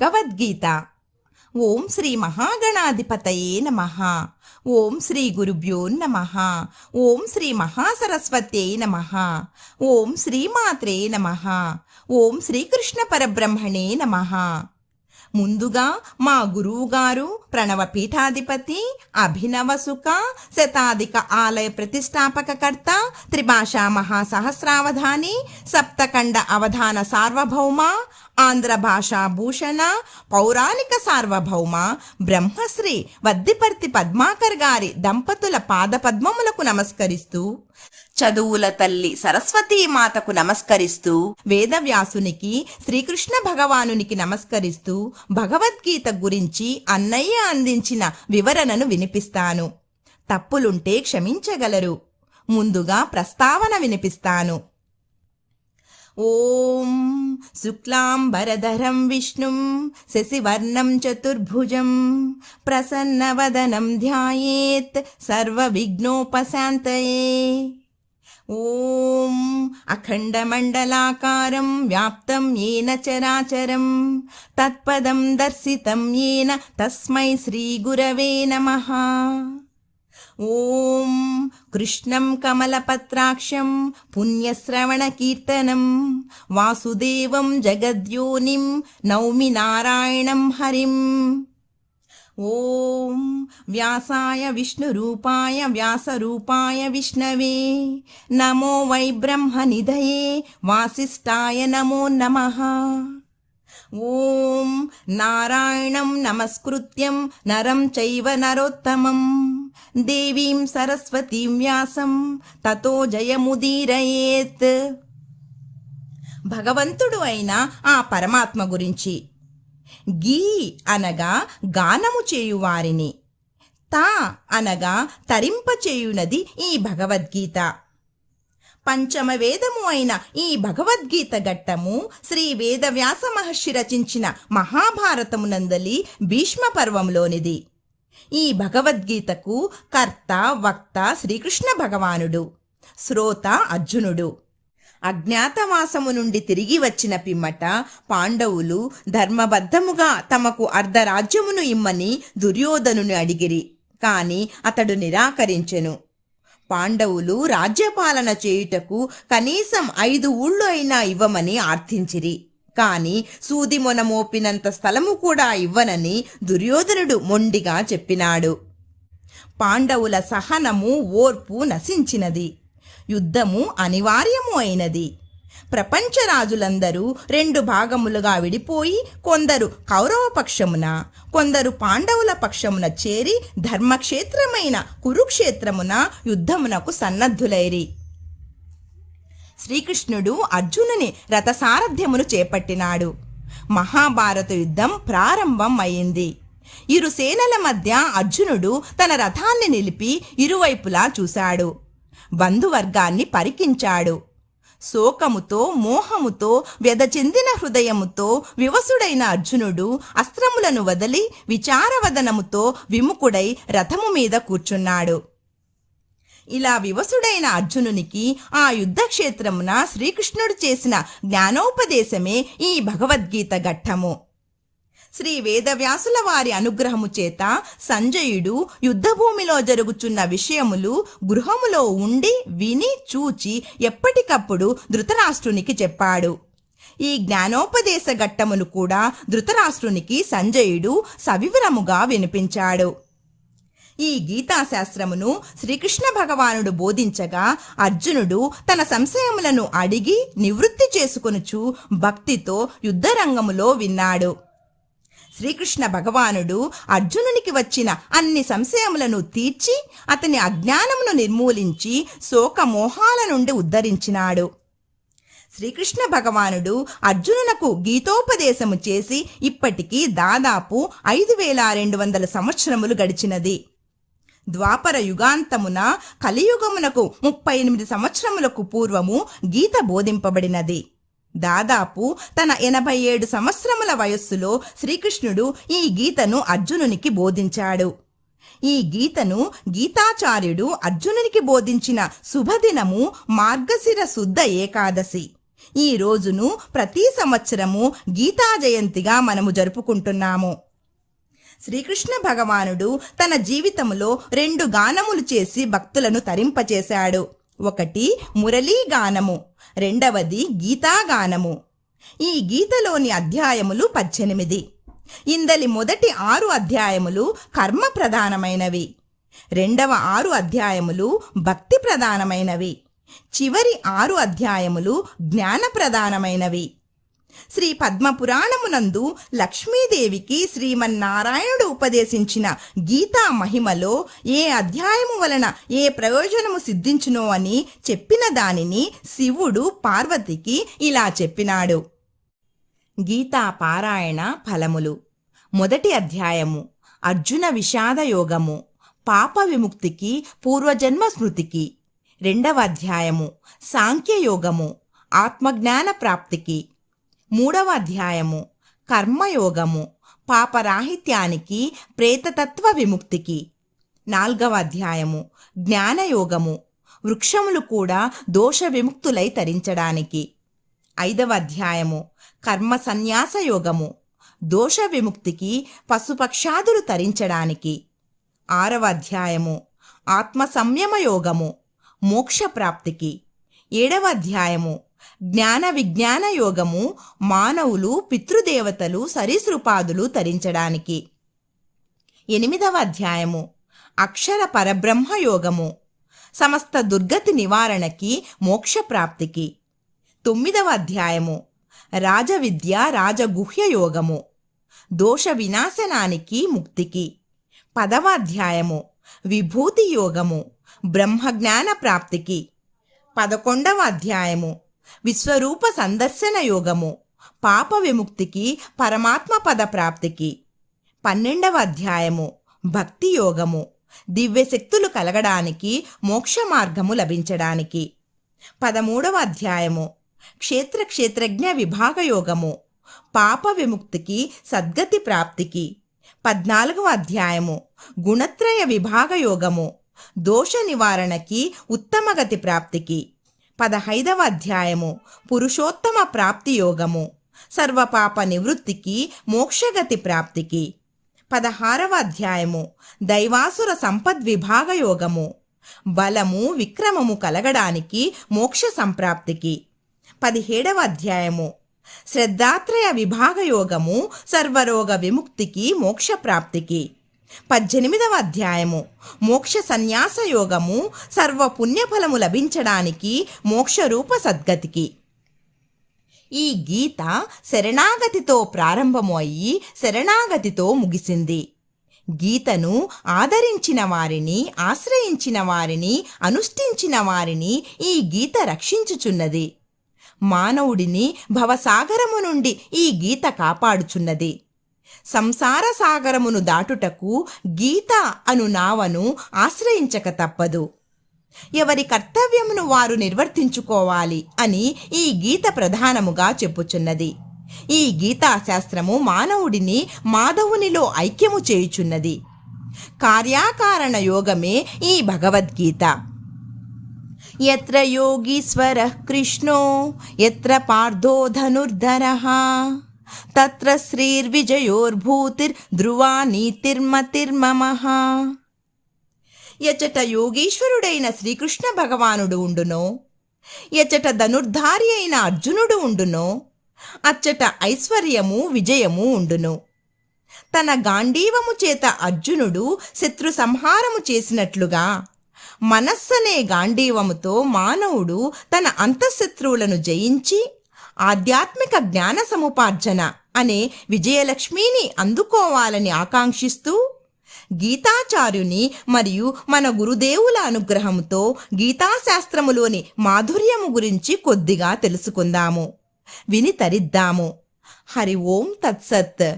భగవద్గీత. ఓం శ్రీ మహాగణాధిపతయే నమ. ఓం శ్రీ గురుభ్యో నమ. ఓం శ్రీ మహాసరస్వత్యై నమ. ఓం శ్రీమాత్రే నమ. ఓం శ్రీకృష్ణ పరబ్రహ్మణే నమ. ముందుగా మా గురువుగారు ప్రణవ పీఠాధిపతి అభినవ సుఖ శతాధిక ఆలయ ప్రతిష్టాపకకర్త త్రిభాషా మహాసహస్రావధాని సప్తఖండ అవధాన సార్వభౌమ ఆంధ్ర భాషా భూషణ పౌరాణిక సార్వభౌమ బ్రహ్మశ్రీ వద్దిపర్తి పద్మాకర్ గారి దంపతుల పాదపద్మములకు నమస్కరిస్తూ చదువుల తల్లి సరస్వతీ మాతకు నమస్కరిస్తూ వేదవ్యాసునికి శ్రీకృష్ణ భగవానునికి నమస్కరిస్తూ భగవద్గీత గురించి అన్నయ్య అందించిన వివరణను వినిపిస్తాను. తప్పులుంటే క్షమించగలరు. ముందుగా ప్రస్తావన వినిపిస్తాను. ఓం శుక్లాంబరధరం విష్ణుం శశివర్ణం చతుర్భుజం ప్రసన్నవదనం ధ్యాయేత్ సర్వవిఘ్నోపశాంతయే. ఓం అఖండమండలాకారం వ్యాప్తం ఏన చరాచరం తత్పదం దర్శితం ఏన తస్మై శ్రీగురవే నమః. ఓం కృష్ణం కమలపత్రాక్షం పుణ్యశ్రవణకీర్తనం వాసుదేవం జగద్యోనిం నౌమి నారాయణం హరిం. ఓం వ్యాసాయ విష్ణురూపాయ వ్యాసరూపాయ విష్ణవే. నమో వై బ్రహ్మనిధయే వాసిష్టాయ నమో నమ. ఓం నారాయణం నమస్కృత్యం నరం చైవ నరోత్తమం. దేవీం సరస్వతీం వ్యాసం తతో జయముదీరయేత్. భగవంతుడు అయిన ఆ పరమాత్మ గురించి గీ అనగా గానము చేయువారిని తా అనగా తరింపచేయునది ఈ భగవద్గీత. పంచమ వేదము అయిన ఈ భగవద్గీత ఘట్టము శ్రీ వేదవ్యాస మహర్షి రచించిన మహాభారతమునందలి భీష్మ పర్వంలోనిది. ఈ భగవద్గీతకు కర్త వక్త శ్రీకృష్ణ భగవానుడు శ్రోత అర్జునుడు. అజ్ఞాతవాసము నుండి తిరిగి వచ్చిన పిమ్మట పాండవులు ధర్మబద్ధముగా తమకు అర్ధరాజ్యమును ఇమ్మని దుర్యోధనుని అడిగిరి. కాని అతడు నిరాకరించెను. పాండవులు రాజ్యపాలన చేయుటకు కనీసం ఐదు ఊళ్ళు అయినా ఇవ్వమని ఆర్థించిరి. కాని సూది మోపినంత స్థలము కూడా ఇవ్వనని దుర్యోధనుడు మొండిగా చెప్పినాడు. పాండవుల సహనము ఓర్పు నశించినది. యుద్ధము అనివార్యము అయినది. ప్రపంచ రాజులందరూ రెండు భాగములుగా విడిపోయి కొందరు కౌరవ పక్షమున కొందరు పాండవుల పక్షమున చేరి ధర్మక్షేత్రమైన కురుక్షేత్రమున యుద్ధమునకు సన్నద్ధులైరి. శ్రీకృష్ణుడు అర్జునుని రథసారథ్యమును చేపట్టినాడు. మహాభారత యుద్ధం ప్రారంభం అయింది ఇరు సేనల మధ్య అర్జునుడు తన రథాన్ని నిలిపి ఇరువైపులా చూశాడు. బంధువర్గాన్ని పరికించాడు. శోకముతో మోహముతో వ్యధచెందిన హృదయముతో వివసుడైన అర్జునుడు అస్త్రములను వదిలి విచారవదనముతో విముఖుడై రథము మీద కూర్చున్నాడు. ఇలా వివసుడైన అర్జునునికి ఆ యుద్ధక్షేత్రమున శ్రీకృష్ణుడు చేసిన జ్ఞానోపదేశమే ఈ భగవద్గీత ఘట్టము. శ్రీ వేదవ్యాసుల వారి అనుగ్రహము చేత సంజయుడు యుద్ధభూమిలో జరుగుచున్న విషయములు గృహములో ఉండి విని చూచి ఎప్పటికప్పుడు ధృతరాష్ట్రునికి చెప్పాడు. ఈ జ్ఞానోపదేశ ఘట్టమును కూడా ధృతరాష్ట్రునికి సంజయుడు సవివరముగా వినిపించాడు. ఈ గీతాశాస్త్రమును శ్రీకృష్ణ భగవానుడు బోధించగా అర్జునుడు తన సంశయములను అడిగి నివృత్తి చేసుకొనుచు భక్తితో యుద్ధరంగములో విన్నాడు. శ్రీకృష్ణ భగవానుడు అర్జునునికి వచ్చిన అన్ని సంశయములను తీర్చి అతని అజ్ఞానమును నిర్మూలించి శోకమోహాల నుండి ఉద్ధరించినాడు. శ్రీకృష్ణ భగవానుడు అర్జునునకు గీతోపదేశము చేసి ఇప్పటికీ దాదాపు ఐదు వేల రెండు వందల సంవత్సరములు గడిచినది. ద్వాపర యుగాంతమున కలియుగమునకు ముప్పై ఎనిమిది సంవత్సరములకు పూర్వము గీత బోధింపబడినది. దాదాపు తన ఎనభై ఏడు సంవత్సరముల వయస్సులో శ్రీకృష్ణుడు ఈ గీతను అర్జునునికి బోధించాడు. ఈ గీతను గీతాచార్యుడు అర్జునునికి బోధించిన శుభదినము మార్గశిర శుద్ధ ఏకాదశి. ఈ రోజును ప్రతి సంవత్సరము గీతా జయంతిగా మనము జరుపుకుంటున్నాము. శ్రీకృష్ణ భగవానుడు తన జీవితంలో రెండు గానములు చేసి భక్తులను తరింపచేశాడు. ఒకటి మురళీ గానము రెండవది గీతాగానము ఈ గీతలోని అధ్యాయములు పద్దెనిమిది. ఇందలి మొదటి ఆరు అధ్యాయములు కర్మ ప్రధానమైనవి. రెండవ ఆరు అధ్యాయములు భక్తి ప్రధానమైనవి. చివరి ఆరు అధ్యాయములు జ్ఞాన ప్రధానమైనవి. శ్రీ పద్మపురాణమునందు లక్ష్మీదేవికి శ్రీమన్నారాయణుడు ఉపదేశించిన గీతా మహిమలో ఏ అధ్యాయము వలన ఏ ప్రయోజనము సిద్ధించునో అని చెప్పిన దానిని శివుడు పార్వతికి ఇలా చెప్పినాడు. గీతా పారాయణ ఫలములు. మొదటి అధ్యాయము. అర్జున విషాద యోగము. పాప విముక్తికి పూర్వజన్మ స్మృతికి. రెండవ అధ్యాయము. సాంఖ్యయోగము ఆత్మజ్ఞాన ప్రాప్తికి. మూడవ అధ్యాయము. కర్మయోగము. పాపరాహిత్యానికి ప్రేతతత్వ విముక్తికి. నాల్గవ అధ్యాయము. జ్ఞానయోగము. వృక్షములు కూడా దోష విముక్తులై తరించడానికి. ఐదవ అధ్యాయము. కర్మ సన్యాస యోగము దోష విముక్తికి పశుపక్షాదులు తరించడానికి. ఆరవ అధ్యాయము. ఆత్మ సంయమ యోగము మోక్ష ప్రాప్తికి ఏడవ అధ్యాయము. జ్ఞాన విజ్ఞాన యోగము మానవులు పితృదేవతలు సరీసృపాదులు తరించడానికి. ఎనిమిదవ అధ్యాయము. అక్షర పరబ్రహ్మ యోగము. సమస్త దుర్గతి నివారణకి మోక్ష ప్రాప్తికి తొమ్మిదవ అధ్యాయము. రాజవిద్య రాజగుహ్య యోగము. దోష వినాశనానికి ముక్తికి. పదవ అధ్యాయము. విభూతి యోగము. బ్రహ్మజ్ఞాన ప్రాప్తికి. పదకొండవ అధ్యాయము. విశ్వరూప సందర్శన యోగము. పాప విముక్తికి పరమాత్మ పద ప్రాప్తికి. పన్నెండవ అధ్యాయము. భక్తి యోగము. దివ్యశక్తులు కలగడానికి మోక్ష మార్గము లభించడానికి. పదమూడవ అధ్యాయము. క్షేత్ర క్షేత్రజ్ఞ విభాగ యోగము. పాప విముక్తికి సద్గతి ప్రాప్తికి. పద్నాలుగవ అధ్యాయము. గుణత్రయ విభాగ యోగము. దోష నివారణకి ఉత్తమగతి ప్రాప్తికి. పదహైదవ అధ్యాయము. పురుషోత్తమ ప్రాప్తి యోగము. సర్వపాప నివృత్తికి మోక్షగతి ప్రాప్తికి. పదహారవ అధ్యాయము. దైవాసుర సంపద్విభాగ యోగము. బలము విక్రమము కలగడానికి మోక్ష సంప్రాప్తికి. పదిహేడవ అధ్యాయము. శ్రద్ధాత్రయ విభాగ యోగము. సర్వరోగ విముక్తికి మోక్ష ప్రాప్తికి. పద్దెనిమిదవ అధ్యాయము. మోక్ష సన్యాస యోగము సర్వ పుణ్యఫలము లభించడానికి మోక్షరూప సద్గతికి. ఈ గీత శరణాగతితో ప్రారంభము అయ్యి శరణాగతితో ముగిసింది. గీతను ఆదరించిన వారిని ఆశ్రయించిన వారిని అనుష్ఠించిన వారిని ఈ గీత రక్షించుచున్నది. మానవుడిని భవసాగరము నుండి ఈ గీత కాపాడుచున్నది. సంసార సాగరమును దాటుటకు గీత అను నావను ఆశ్రయించక తప్పదు. ఎవరి కర్తవ్యమును వారు నిర్వర్తించుకోవాలి అని ఈ గీత ప్రధానముగా చెప్పుచున్నది. ఈ గీతాశాస్త్రము మానవుడిని మాధవునిలో ఐక్యము చేయుచున్నది. కార్యాకారణ యోగమే ఈ భగవద్గీత. ఎత్ర యోగీశ్వర కృష్ణో ఎత్ర పార్థో ధనుర్ధర? తత్ర శ్రీర్విజయోర్భూతిర్ధ్రువా నీతిర్మతిర్మమః ఎచట యోగీశ్వరుడైన శ్రీకృష్ణ భగవానుడు ఉండునో. ఎచట ధనుర్ధారి అయిన అర్జునుడు ఉండునో. అచ్చట ఐశ్వర్యము విజయము ఉండును. తన గాంధీవము చేత అర్జునుడు శత్రు సంహారము చేసినట్లుగా మనస్సనే గాంధీవముతో మానవుడు తన అంతఃశత్రువులను జయించి ఆధ్యాత్మిక జ్ఞాన సముపార్జన అనే విజయలక్ష్మిని అందుకోవాలని ఆకాంక్షిస్తూ గీతాచార్యుని మరియు మన గురుదేవుల అనుగ్రహంతో గీతాశాస్త్రములోని మాధుర్యము గురించి కొద్దిగా తెలుసుకుందాము. విని తరిద్దాము. హరి ఓం తత్సత్.